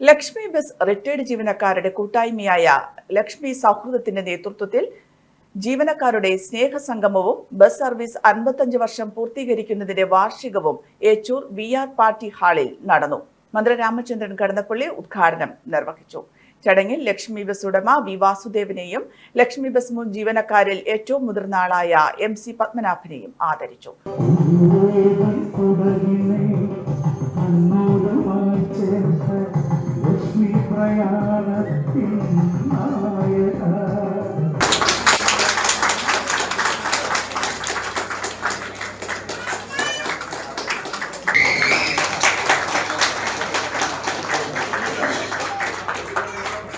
Lakshmi bus retired ജീവനക്കാരുടെ കൂട്ടായ്മയായ ലക്ഷ്മി സൗഹൃദത്തിന്റെ നേതൃത്വത്തിൽ ജീവനക്കാരുടെ സ്നേഹസംഗമവും ബസ് സർവീസ് അൻപത്തഞ്ച് വർഷം പൂർത്തീകരിക്കുന്നതിന്റെ വാർഷികവും ഏച്ചൂർ വി ആർ പാർട്ടി ഹാളിൽ നടന്നു. മന്ത്രി രാമചന്ദ്രൻ കടന്നപ്പള്ളി ഉദ്ഘാടനം നിർവഹിച്ചു. ചടങ്ങിൽ ലക്ഷ്മി ബസ് ഉടമ വി വാസുദേവനെയും ലക്ഷ്മി ബസ് മുൻ ജീവനക്കാരിൽ ഏറ്റവും മുതിർന്ന ആളായ എം സി പത്മനാഭനെയും ആദരിച്ചു. നായക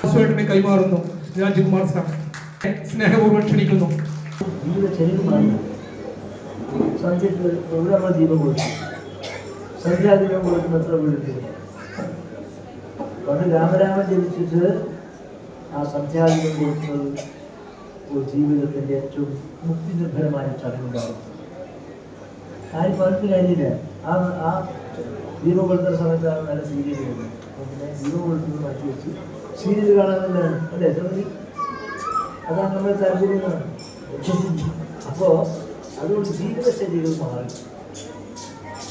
വാസുവേട്ടനെ കൈമാറുന്നു. രാജ്കുമാർ സാർ സ്നേഹപൂർവം ക്ഷണിക്കുന്നു. നമ്മൾ ദീപം കൊടുത്തു സന്ധ്യാദീപം കൊടുക്കുന്ന എത്ര വീടുണ്ട് പണ്ട് രാമരാമൻ ജനിച്ചിട്ട് ആ സന്ധ്യാദീപം കൊടുക്കുന്നത് ജീവിതത്തിന്റെ ഏറ്റവും മുക്തിനിർഭരമായ ചടങ്ങുണ്ടാകും ആരും പറഞ്ഞിട്ട് കാര്യമില്ല. ആ ആ ദീപം കൊടുത്ത സമയത്താണ് നല്ല സീരിയൽ വരുന്നത് പിന്നെ ദീപം കൊടുക്കുന്നത് മാറ്റി വെച്ച് സീരിയൽ കാണാൻ തന്നെയാണ് അല്ലേ? ശ്രദ്ധി അതാണ് നമ്മുടെ താല്പര്യമാണ് അപ്പോൾ അതുകൊണ്ട് ജീവിതശൈലികൾ മാറി.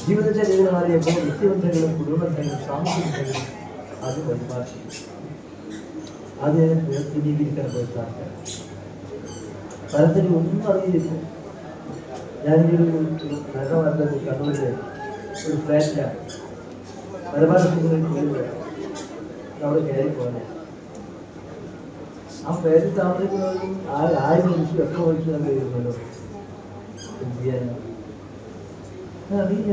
ജീവിതശൈലികൾ മാറിയപ്പോൾ വ്യക്തിബന്ധങ്ങളും കുടുംബങ്ങളും സാമൂഹ്യ ബന്ധങ്ങളും അത് പരിപാടി അത് പുനഃക്രമീകരിക്കാൻ പോയിട്ടാണ് പലത്തിനും ഒന്നും അറിയില്ല. ഞാനൊരു നഗരമല്ലത് കണ്ണൂരിൽ ഒരു ഫ്ലാറ്റാണ് മലബാർ അവിടെ കയറി പോലെ ആ പേരിൽ താമസിക്കുന്നവരും ആ ആയിരം മനുഷ്യർ ഒക്കെ മനുഷ്യരും വരുന്നല്ലോ എന്ത് ചെയ്യാനാണ് അറിയില്ല.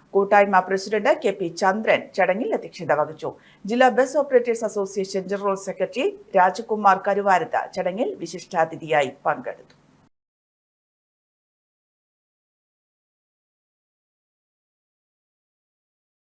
കൂട്ടായ്മ പ്രസിഡന്റ് കെ പി ചന്ദ്രൻ ചടങ്ങിൽ അധ്യക്ഷത വഹിച്ചു. ജില്ലാ bus operators association general secretary Rajakumar Karuvarath ചടങ്ങിൽ വിശിഷ്ടാതിഥിയായി പങ്കെടുത്തു.